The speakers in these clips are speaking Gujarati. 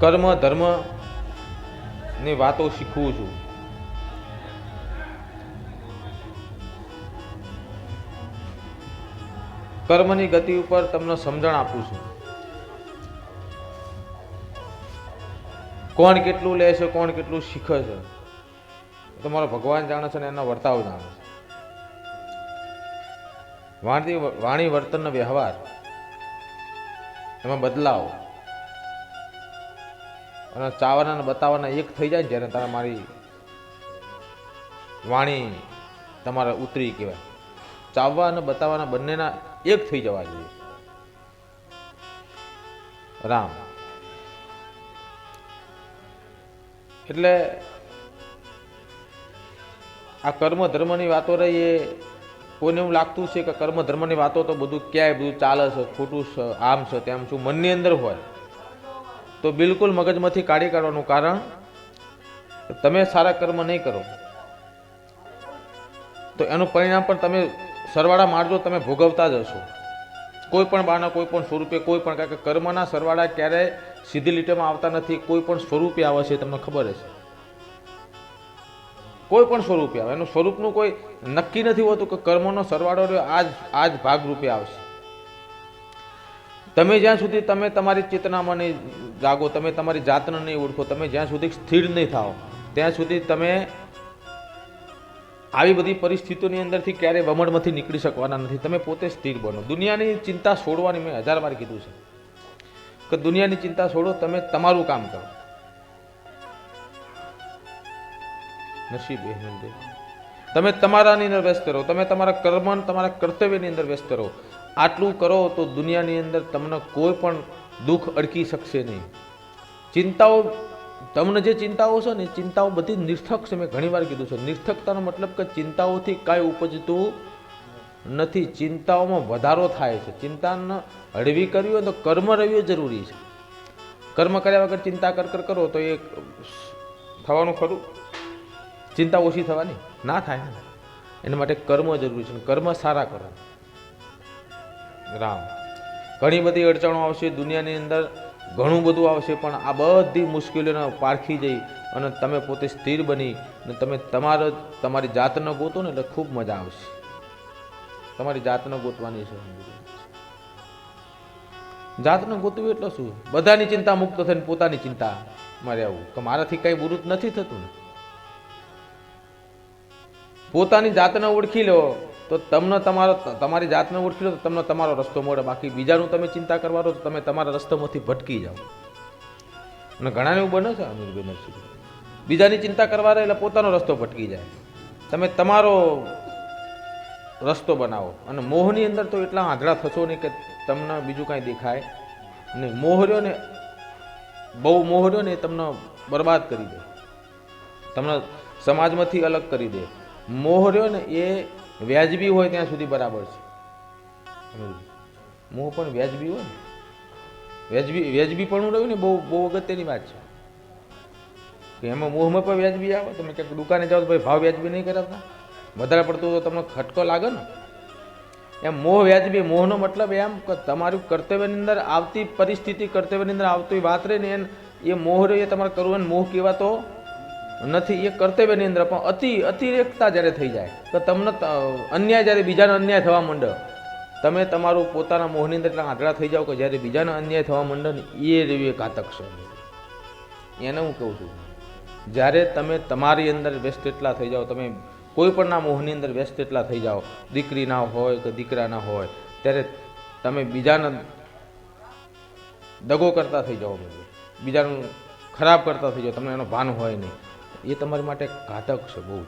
કર્મ, ધર્મની વાતો શીખવું છું. કર્મની ગતિ ઉપર તમને સમજણ આપું છું. કોણ કેટલું લે છે, કોણ કેટલું શીખે છે તમારો ભગવાન જાણે છે ને એના વર્તાવ જાણે છે. વાણી વાણી વર્તનનો વ્યવહાર, એમાં બદલાવ અને ચાવાના બતાવવાના એક થઈ જાય ને જ્યારે તારા મારી વાણી તમારા ઉતરી કહેવાય. ચાવવા અને બતાવવાના બંનેના એક થઈ જવા જોઈએ. રામ. એટલે આ કર્મ ધર્મની વાતો રહી એ કોઈને એવું લાગતું છે કે કર્મ ધર્મની વાતો તો બધું ક્યાંય બધું ચાલે છે, ખોટું છે, આમ છે તેમ છું, મનની અંદર હોય. તો બિલકુલ મગજમાંથી કાઢી કાઢવાનું કારણ તમે સારા કર્મ નહીં કરો. તો એનું પરિણામ પણ તમે સરવાળા મારજો, તમે ભોગવતા જ હશો. કોઈ પણ બાના, કોઈ પણ સ્વરૂપે, કોઈ પણ કારણ કે કર્મના સરવાળા ક્યારેય સીધી લીટીમાં આવતા નથી. કોઈ પણ સ્વરૂપે આવે છે, તમને ખબર હશે. કોઈ પણ સ્વરૂપે આવે. એનું સ્વરૂપનું કોઈ નક્કી નથી હોતું કે કર્મનો સરવાળો રહ્યો, આજ આજ ભાગરૂપે આવશે. તમે જ્યાં સુધી તમે તમારી ચેતનામાં નહીં જાગો, તમે તમારી જાતને નહીં ઓળખો, તમે જ્યાં સુધી સ્થિર નહીં થાઓ, ત્યાં સુધી તમે આવી બધી પરિસ્થિતિઓની અંદરથી ક્યારેય વમળમાંથી નીકળી શકવાના નથી. તમે પોતે સ્થિર બનો. દુનિયાની ચિંતા છોડવાની મેં હજાર વાર કીધું છે કે દુનિયાની ચિંતા છોડો, તમે તમારું કામ કરો. નસીબ તમે તમારાની અંદર વ્યસ્ત રહો. તમે તમારા કર્મ તમારા કર્તવ્યની અંદર વ્યસ્ત રહો. આટલું કરો તો દુનિયાની અંદર તમને કોઈ પણ દુઃખ અડકી શકશે નહીં. ચિંતાઓ, તમને જે ચિંતાઓ છે ને ચિંતાઓ બધી નિર્થક છે. મેં ઘણી વાર કીધું છે નિર્થકતાનો મતલબ કે ચિંતાઓથી કાંઈ ઉપજતું નથી. ચિંતાઓમાં વધારો થાય છે. ચિંતાને હળવી કરવી હોય તો કર્મ રહેવી જરૂરી છે. કર્મ કર્યા વગર ચિંતા કર કર કરો તો એ થવાનું ખરું. ચિંતા ઓછી થવાની? ના થાય. એના માટે કર્મ જરૂરી છે. કર્મ સારા કરો. રામ. ઘણી બધી અડચણો આવશે, દુનિયાની અંદર ઘણું બધું આવશે, પણ આ બધી મુશ્કેલીઓને પારખી જઈ અને તમે પોતે સ્થિર બની અને તમે તમારો, તમારી જાતને ગોતો ને એટલે ખૂબ મજા આવશે. તમારી જાતને ગોતવાની છે. જાતને ગોતવું એટલે શું? બધાની ચિંતા મુક્ત થઈને પોતાની ચિંતા મારે આવું. કે મારાથી કંઈ બુરુત નથી થતું ને? પોતાની જાતને ઓળખી લો. તો તમને તમારો, તમારી જાતને ઓળખી લો તો તમને તમારો રસ્તો મળે. બાકી બીજાનું તમે ચિંતા કરવાનો તો તમે તમારા રસ્તામાંથી ભટકી જાઓ. અને ઘણાને એવું બને છે અમીરભાઈ નરસિંહ બીજાની ચિંતા કરવા રહે એટલે પોતાનો રસ્તો ભટકી જાય. તમે તમારો રસ્તો બનાવો. અને મોહની અંદર તો એટલા આંધળા થશો નહીં કે તમને બીજું કાંઈ દેખાય નહીં. મોહ રહ્યો ને બહુ મોહ રહ્યો ને એ તમને બરબાદ કરી દે. તમને સમાજમાંથી અલગ કરી દે. મોહ રહ્યો ને એ વ્યાજબી હોય ત્યાં સુધી બરાબર છે. મોહ પણ વ્યાજબી હોય ને. વ્યાજબી વ્યાજબી પણ રહ્યું ને, બહુ બહુ અગત્યની વાત છે. કે એમાં મોહમાં પણ વ્યાજબી આવે. તમે ક્યાંક દુકાને જાઓ તો ભાઈ ભાવ વ્યાજબી નહીં કરાવતા. વધારે પડતું તો તમને ખટકો લાગે ને. એમ મોહ વ્યાજબી મોહનો મતલબ એમ કે તમારું કર્તવ્યની અંદર આવતી પરિસ્થિતિ, કર્તવ્યની અંદર આવતી વાત રહે ને એ મોહ રહ્યો એ તમારે કરવું મોહ કહેવાતો નથી, એ કર્તવ્યની અંદર, પણ અતિ અતિરેકતા જ્યારે થઈ જાય, તો તમને અન્યાય જ્યારે બીજાને અન્યાય થવા માંડે, તમે તમારું પોતાના મોહની અંદર એટલા આંધળા થઈ જાઓ કે જ્યારે બીજાને અન્યાય થવા માંડે ને, એ રેવી ઘાતક છે. એને હું કહું છું, જ્યારે તમે તમારી અંદર વ્યસ્ત એટલા થઈ જાઓ, તમે કોઈ પણના મોહની અંદર વ્યસ્ત એટલા થઈ જાઓ દીકરીના હોય કે દીકરાના હોય, ત્યારે તમે બીજાને દગો કરતા થઈ જાઓ, બીજાનું ખરાબ કરતા થઈ જાઓ, તમને એનો ભાન હોય નહીં. એ તમારી માટે ઘાતક છે, બહુ જ.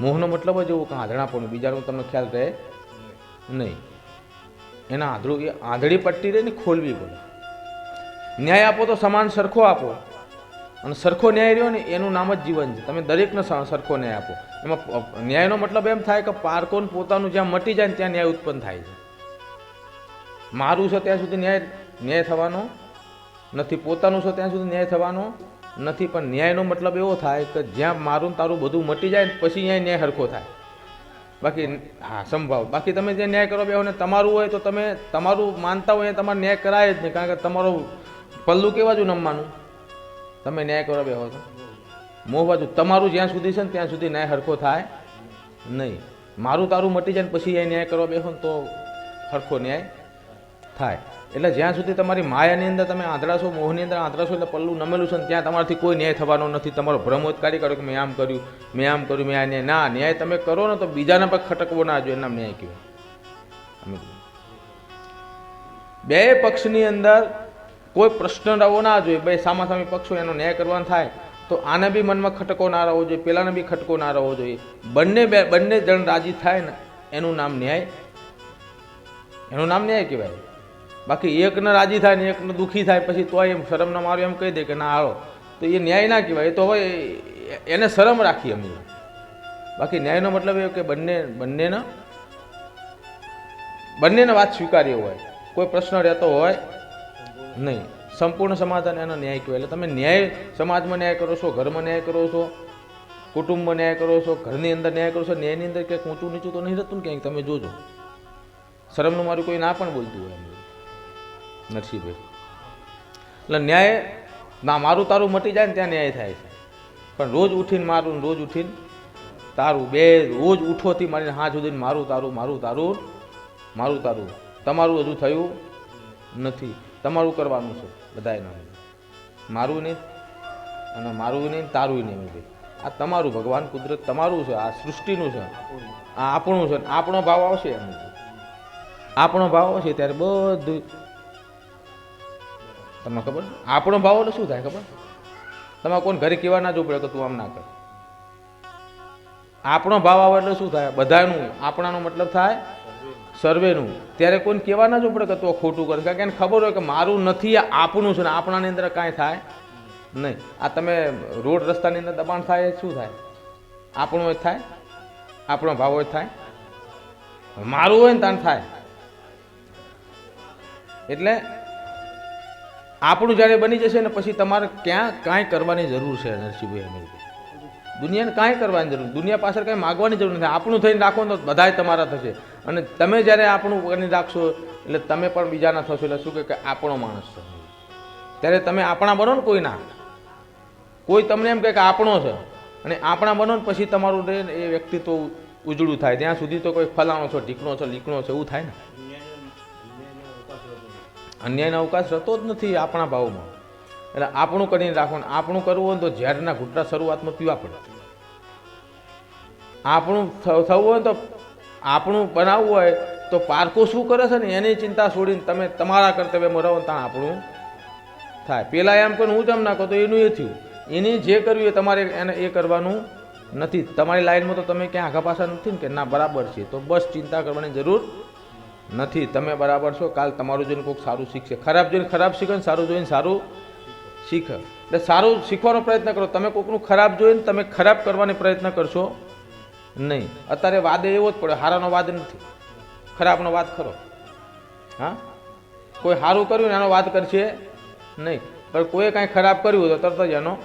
મોહનો મતલબ જ એવું કે આંધળાપણું બીજાનો તમને ખ્યાલ રહે? નહીં. એના આંધળું, એ આંધળી પટ્ટી રહે ને ખોલવી પડે. ન્યાય આપો તો સમાન સરખો આપો. અને સરખો ન્યાય રહ્યો ને એનું નામ જ જીવન છે. તમે દરેકને સરખો ન્યાય આપો. એમાં ન્યાયનો મતલબ એમ થાય કે પારકોન પોતાનું જ્યાં મટી જાય ને ત્યાં ન્યાય ઉત્પન્ન થાય છે. મારું છે ત્યાં સુધી ન્યાય ન્યાય થવાનો નથી. પોતાનું છે ત્યાં સુધી ન્યાય થવાનો નથી, પણ ન્યાયનો મતલબ એવો થાય કે જ્યાં મારું તારું બધું મટી જાય ને પછી અહીંયા ન્યાય હરખો થાય. બાકી, હા, સંભાવ. બાકી તમે જે ન્યાય કરો બેહો ને તમારું હોય તો તમે, તમારું માનતા હોય તમારે ન્યાય કરાય જ નહીં, કારણ કે તમારો પલ્લું કેવા જો નમવાનું? તમે ન્યાય કરો બેહો છો. મોહ બાજુ, તમારું જ્યાં સુધી છે ને ત્યાં સુધી ન્યાય હરખો થાય નહીં. મારું તારું મટી જાય ને પછી એ ન્યાય કરવા બેહો ને તો હરખો ન્યાય થાય. એટલે જ્યાં સુધી તમારી માયાની અંદર તમે આંધળાશો, મોહની અંદર આંધળાશો એટલે પલ્લું નમેલું છે ત્યાં તમારાથી કોઈ ન્યાય થવાનો નથી. તમારો ભ્રમ ઉત્કારી કાઢો કે મેં આમ કર્યું, મેં આમ કર્યું, મેં આ ન્યાય. ના, ન્યાય તમે કરો ને તો બીજાના પર ખટકવો ના જોઈએ, એના ન્યાય કહેવાય. બે પક્ષની અંદર કોઈ પ્રશ્ન રહેવો ના જોઈએ, બે સામાસામી પક્ષો એનો ન્યાય કરવાનો થાય, તો આને બી મનમાં ખટકો ના રહેવો જોઈએ, પેલાને બી ખટકો ના રહેવો જોઈએ. બંને બે, બંને જણ રાજી થાય ને, એનું નામ ન્યાય, એનું નામ ન્યાય કહેવાય. બાકી એકને રાજી થાય ને એકને દુઃખી થાય પછી તો એમ શરમ ના મારું એમ કહી દે કે ના આવો તો એ ન્યાય ના કહેવાય. એ તો હવે એને શરમ રાખી અમે. બાકી ન્યાયનો મતલબ એ કે બંને, બંનેના, બંનેને વાત સ્વીકાર્ય હોય. કોઈ પ્રશ્ન રહેતો હોય નહીં. સંપૂર્ણ સમાધાન એનો ન્યાય કહેવાય. એટલે તમે ન્યાય, સમાજમાં ન્યાય કરો છો, ઘરમાં ન્યાય કરો છો, કુટુંબમાં ન્યાય કરો છો, ઘરની અંદર ન્યાય કરો છો, ન્યાયની અંદર ક્યાંક ઊંચું નીચું તો નહીં રહેતું ને ક્યાંક? તમે જોજો. શરમનું મારું કોઈ ના પણ બોલતું હોય નરસિંહભાઈ એટલે ન્યાય ના મારું તારું મટી જાય ને ત્યાં ન્યાય થાય છે. પણ રોજ ઉઠીને મારું રોજ ઉઠીને તારું બે રોજ ઉઠોથી મારીને હાથ સુધીને મારું તારું મારું તારું મારું તારું. તમારું હજુ થયું નથી. તમારું કરવાનું છે બધાએ મારું નહીં અને મારું નહીં તારું નહીં ભાઈ. આ તમારું ભગવાન કુદરત તમારું છે, આ સૃષ્ટિનું છે, આ આપણું છે આપણો ભાવ આવશે એમ. આપણો ભાવ આવશે ત્યારે બધું તમને ખબર? આપણો ભાવ એટલે શું થાય ખબર? તમારે કોણ ઘરે કહેવા ના જવું પડે કે તું આમ ના કર. આપણો ભાવ આવે એટલે શું થાય? બધાનું, આપણાનો મતલબ થાય સર્વેનું. ત્યારે કોઈને કહેવા ના જવું પડે કે તું ખોટું કરે કારણ કે એને ખબર હોય કે મારું નથી આપણું છે ને આપણાની અંદર કાંઈ થાય નહીં. આ તમે રોડ રસ્તાની અંદર દબાણ થાય શું થાય? આપણું જ થાય? આપણો ભાવ હોય થાય? મારું હોય ને તાન થાય. એટલે આપણું જ્યારે બની જશે ને પછી તમારે ક્યાં કાંઈ કરવાની જરૂર છે નરસિંહભાઈ અમીરભાઈ દુનિયાને કાંઈ કરવાની જરૂર દુનિયા પાછળ કાંઈ માગવાની જરૂર નથી. આપણું થઈને રાખો તો બધાય તમારા થશે. અને તમે જ્યારે આપણું કરીને રાખશો, એટલે તમે પણ બીજાના થશો. એટલે શું કે આપણો માણસ છે. ત્યારે તમે આપણા બનો ને કોઈના. કોઈ તમને એમ કહે કે આપણો છે. અને આપણા બનો ને પછી તમારું એ વ્યક્તિત્વ ઉજળું થાય. ત્યાં સુધી તો કોઈ ફલાણો છો, ઢીકણો છો, લીકણો છે, એવું થાય ને. અન્યાયનો અવકાશ રહેતો જ નથી આપણા ભાવમાં. એટલે આપણું કરીને રાખવાનું, આપણું કરવું હોય તો ઝેરના ઘૂંટડા શરૂઆતમાં પીવા પડે. આપણું થવું હોય તો આપણું બનાવવું હોય તો પારકું શું કરે છે ને એની ચિંતા છોડીને તમે તમારા કર્તવ્યમાં રહો ત્યાં આપણું થાય. પેલા એમ કહે હું જમ નાખો તો એનું એ થયું. એની જે કર્યું એ તમારે એને એ કરવાનું નથી. તમારી લાઈનમાં તો તમે ક્યાં આગા પાછા નથી ને કે ના, બરાબર છે. તો બસ ચિંતા કરવાની જરૂર નથી. તમે બરાબર છો. કાલ તમારું જોઈને કોઈક સારું શીખશે. ખરાબ જોઈને ખરાબ શીખે ને સારું જોઈને સારું શીખે. એટલે સારું શીખવાનો પ્રયત્ન કરો. તમે કોઈકનું ખરાબ જોઈને તમે ખરાબ કરવાનો પ્રયત્ન કરશો નહીં. અત્યારે વાદ એવો જ પડે હારાનો વાદ નથી. ખરાબનો વાત ખરો હા? કોઈ સારું કર્યું ને એનો વાત કરશે નહીં. પણ કોઈએ કાંઈ ખરાબ કર્યું તો તરત જ એનો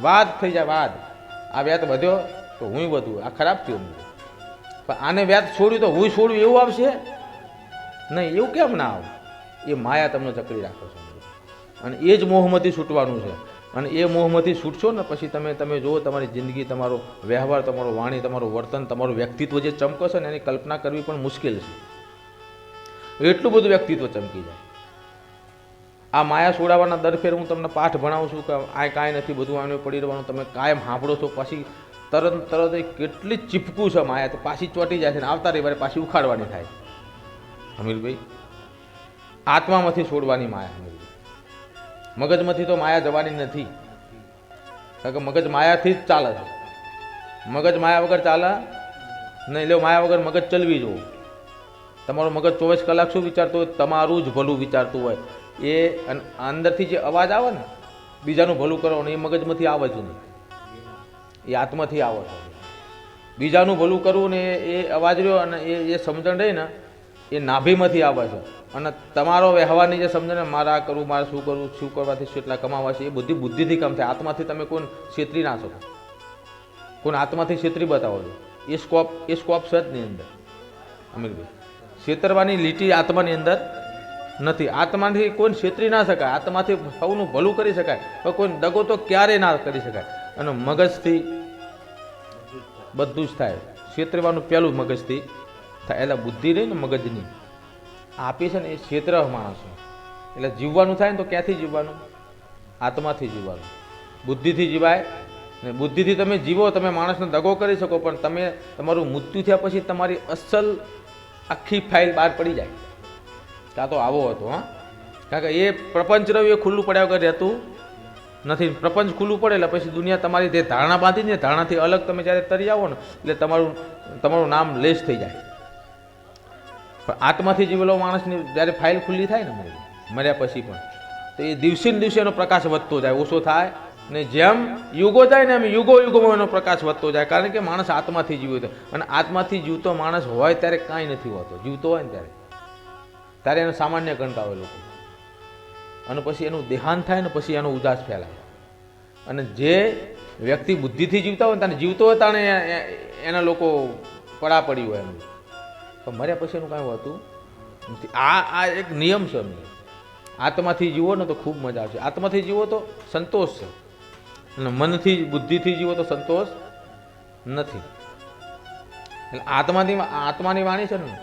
વાદ થઈ જાય. વાદ આ વ્યાત વધ્યો તો હું વધુ. આ ખરાબ થયું પણ આને વ્યાજ છોડ્યું તો હું છોડ્યું એવું આવશે? નહીં, એવું કેમ ના આવે? એ માયા તમને ચકડી રાખો છે. અને એ જ મોહમાંથી છૂટવાનું છે. અને એ મોહમાંથી છૂટશો ને પછી તમે તમે જુઓ, તમારી જિંદગી, તમારો વ્યવહાર, તમારો વાણી, તમારું વર્તન, તમારું વ્યક્તિત્વ જે ચમકશે ને એની કલ્પના કરવી પણ મુશ્કેલ છે. એટલું બધું વ્યક્તિત્વ ચમકી જાય. આ માયા છોડાવવાના દરફેર હું તમને પાઠ ભણાવું છું કે આ કાંઈ નથી, બધું આને પડી રહેવાનું, તમે કાયમ સાંભળો છો. પછી તરત તરત એ કેટલી ચીપકું છે માયા, તો પાછી ચોટી જાય છે ને આવતા રવિવારે પાછી ઉખાડવાની થાય. હમીરભાઈ આત્મામાંથી છોડવાની માયા હમીરભાઈ મગજમાંથી તો માયા જવાની નથી. કારણ કે મગજ માયાથી જ ચાલે છે. મગજ માયા વગર ચાલે નહીં લો માયા વગર મગજ ચલવી જવું. તમારું મગજ ચોવીસ કલાક શું વિચારતું હોય? તમારું જ ભલું વિચારતું હોય. એ અંદરથી જે અવાજ આવે ને, બીજાનું ભલું કરવાનું, એ મગજમાંથી આવે જ નહીં. એ આત્માથી આવે છે. બીજાનું ભલું કરવું ને એ અવાજ રહ્યો અને એ એ સમજણ રહી ને એ નાભીમાંથી આવે છે. અને તમારો વ્યવહારની જે સમજણ મારા કરવું, મારે શું કરવું, શું કરવાથી શું એટલા કમાવા છે, એ બધી બુદ્ધિથી કામ થાય. આત્માથી તમે કોઈ છેતરી ના શકો. કોઈ આત્માથી છેતરી બતાવો છો. એ સ્કોપ એ સ્કોપ છે જ ની અંદર. અમીરભાઈ છેતરવાની લીટી આત્માની અંદર નથી. આત્માથી કોઈ છેતરી ના શકાય. આત્માથી સૌનું ભલું કરી શકાય. કોઈ દગો તો ક્યારેય ના કરી શકાય? અને મગજથી બધું જ થાય. ક્ષેત્રવાનું પહેલું મગજથી થાય. એટલે બુદ્ધિ રહી ને મગજની. આપી છે ને એ ક્ષેત્ર માણસો એટલે જીવવાનું થાય ને તો ક્યાંથી જીવવાનું? આત્માથી જીવવાનું. બુદ્ધિથી જીવાય ને બુદ્ધિથી તમે જીવો, તમે માણસને દગો કરી શકો, પણ તમે તમારું મૃત્યુ થયા પછી તમારી અસલ આખી ફાઇલ બહાર પડી જાય. કાં તો આવો હતો, હા? કારણ કે એ પ્રપંચ રહ્યું એ ખુલ્લું પડ્યા વગર રહેતું નથી, પ્રપંચ ખુલ્લું પડે એટલે પછી દુનિયા તમારી જે ધારણા બાંધીને ધારણાથી અલગ તમે જ્યારે તરી આવો ને, એટલે તમારું તમારું નામ લેસ થઈ જાય. પણ આત્માથી જીવેલો માણસની જ્યારે ફાઇલ ખુલ્લી થાય ને મળી મર્યા પછી પણ, તો એ દિવસે ને દિવસે એનો પ્રકાશ વધતો જાય, ઓછો થાય. ને જેમ યુગો જાય ને એમ યુગો યુગોમાં એનો પ્રકાશ વધતો જાય, કારણ કે માણસ આત્માથી જીવ્યો છે. અને આત્માથી જીવતો માણસ હોય ત્યારે કાંઈ નથી હોતો, જીવતો હોય ને ત્યારે. ત્યારે એનો સામાન્ય ગણતા હોય લોકો અને પછી એનું દેહાંત થાય ને પછી એનો ઉદાસ ફેલાય. અને જે વ્યક્તિ બુદ્ધિથી જીવતા હોય તાને જીવતો હોય તાણે એના લોકો પડા પડી હોય એનું પણ મર્યા પછી એનું કાંઈ હોતું નથી. આ આ એક નિયમ છે એમનો. આત્માથી જીવો ને તો ખૂબ મજા આવશે. આત્માથી જીવો તો સંતોષ છે. અને મનથી, બુદ્ધિથી જીવો તો સંતોષ નથી. એટલે આત્માની આત્માની વાણી છે ને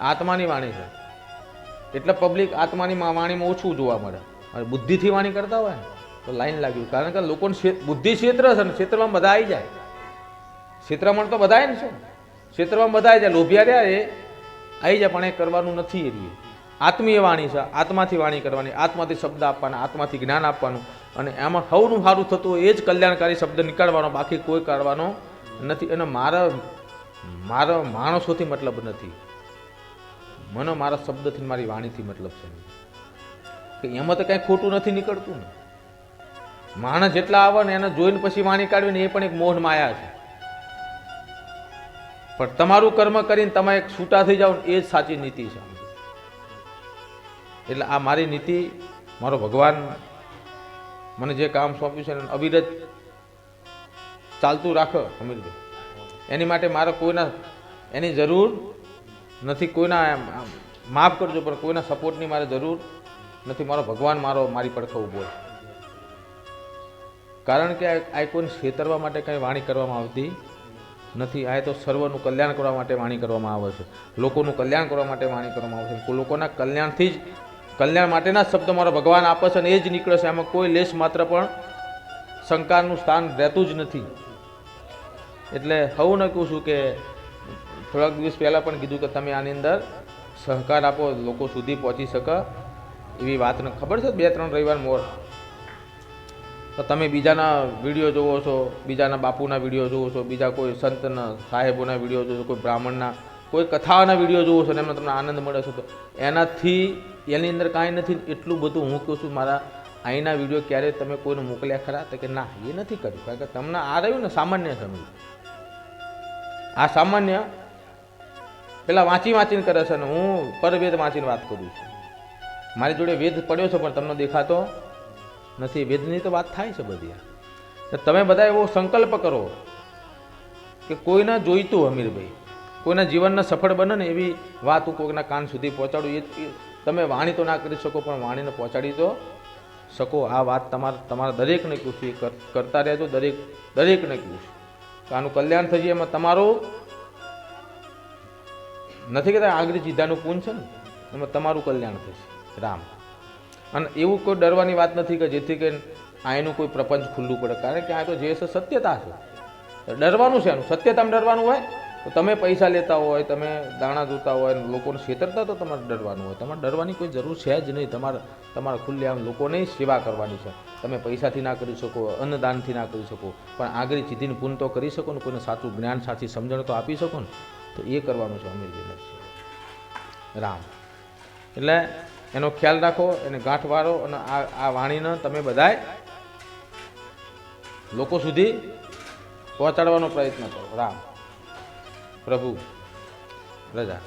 આત્માની વાણી છે. એટલે પબ્લિક આત્માની વાણીમાં ઓછું જોવા મળે. અને બુદ્ધિથી વાણી કરતા હોય તો લાઈન લાગ્યું કારણ કે લોકોને બુદ્ધિ ક્ષેત્ર છે ને, ક્ષેત્રમાં બધા આવી જાય. ક્ષેત્રમાં તો બધા ને છે ક્ષેત્રમાં બધા આવી જાય. લોભિયા રહ્યા એ આવી જાય, પણ એ કરવાનું નથી એ આત્મીય વાણી છે. આત્માથી વાણી કરવાની, આત્માથી શબ્દ આપવાના, આત્માથી જ્ઞાન આપવાનું. અને એમાં સૌનું સારું થતું હોય એ જ કલ્યાણકારી શબ્દ નીકાળવાનો, બાકી કોઈ કાઢવાનો નથી. અને મારા મારા માણસોથી મતલબ નથી. મને મારા શબ્દથી મારી વાણીથી મતલબ છે. કે એમાં તો કાંઈ ખોટું નથી નીકળતું ને. માણસ જેટલા આવે ને એને જોઈને પછી વાણી કાઢવી ને એ પણ એક મોહન માયા છે. પણ તમારું કર્મ કરીને તમે એક છૂટા થઈ જાઓ એ જ સાચી નીતિ છે એટલે આ મારી નીતિ, મારો ભગવાન મને જે કામ સોંપ્યું છે એને અવિરત ચાલતું રાખો, અમીરભાઈ. એની માટે મારે કોઈના, એની જરૂર નથી કોઈના માફ કરજો, પણ કોઈના સપોર્ટની મારે જરૂર નથી. મારો ભગવાન મારો, મારી પડખે ઊભો કારણ કે આ કોઈને છેતરવા માટે કંઈ વાણી કરવામાં આવતી નથી. આ તો સર્વનું કલ્યાણ કરવા માટે વાણી કરવામાં આવે છે. લોકોનું કલ્યાણ કરવા માટે વાણી કરવામાં આવે છે. લોકોના કલ્યાણથી જ કલ્યાણ માટેના શબ્દ મારો ભગવાન આપે છે અને એ જ નીકળે છે. એમાં કોઈ લેશ માત્ર પણ શંકાનું સ્થાન રહેતું જ નથી. એટલે હું ન કહું છું કે થોડાક દિવસ પહેલાં પણ કીધું કે તમે આની અંદર સહકાર આપો, લોકો સુધી પહોંચી શકે. એવી વાતને ખબર છે બે ત્રણ રવિવાર મોર? તો તમે બીજાના વીડિયો જોવો છો, બીજાના બાપુના વીડિયો જોવો છો, બીજા કોઈ સંતના, સાહેબોના વીડિયો જોવો છો, કોઈ બ્રાહ્મણના, કોઈ કથાના વીડિયો જોવો છો ને એમાં તમને આનંદ મળે છે, તો એનાથી એની અંદર કાંઈ નથી, એટલું બધું હું કહું છું, મારા અહીંના વીડિયો ક્યારે તમે કોઈને મોકલ્યા ખરા? તો કે ના, એ નથી કર્યું. કારણ કે તમને આ રહ્યું ને સામાન્ય સમજ આ સામાન્ય પેલા વાંચી વાંચીને કરે છે ને હું પરવેદ વાંચીને વાત કરું છું. મારી જોડે વેદ પડ્યો છે પણ તમને દેખાતો નથી. વેદની તો વાત થાય છે બધી. તમે બધા એવો સંકલ્પ કરો કે કોઈને જોઈતું અમીરભાઈ, કોઈના જીવનને સફળ બને ને એવી વાત હું કોઈના કાન સુધી પહોંચાડું. એ તમે વાણી તો ના કરી શકો, પણ વાણીને પહોંચાડી દો શકો. આ વાત તમારા તમારા દરેકને કહું છું કરતા રહેજો. દરેક દરેકને કહું છું તો આનું કલ્યાણ થશે એમાં તમારું નથી કહેતા આગળ જીધાનું પૂન છે ને, એમાં તમારું કલ્યાણ થશે. રામ. અને એવું કોઈ ડરવાની વાત નથી કે જેથી કે આ કોઈ પ્રપંચ ખુલ્લું પડે. કારણ કે આ તો જે છે, સત્યતા છે. ડરવાનું છે એનું સત્યતામાં ડરવાનું હોય તો તમે પૈસા લેતા હોય, તમે દાણા જોતા હોય, લોકોને છેતરતા તો તમારે ડરવાનું હોય. તમારે ડરવાની કોઈ જરૂર છે જ નહીં. તમારે તમારે ખુલ્લે આમ લોકોને સેવા કરવાની છે. તમે પૈસાથી ના કરી શકો, અન્નદાનથી ના કરી શકો, પણ આગળ ચીધીને પૂન તો કરી શકો ને, કોઈને સાચું જ્ઞાન, સાચી સમજણ તો આપી શકો ને, તો એ કરવાનું છે અમીરજીને રામ. એટલે એનો ખ્યાલ રાખો, એને ગાંઠ વાળો અને આ આ વાણીને તમે બધાય લોકો સુધી પહોંચાડવાનો પ્રયત્ન કરો. રામ. પ્રભુ રજા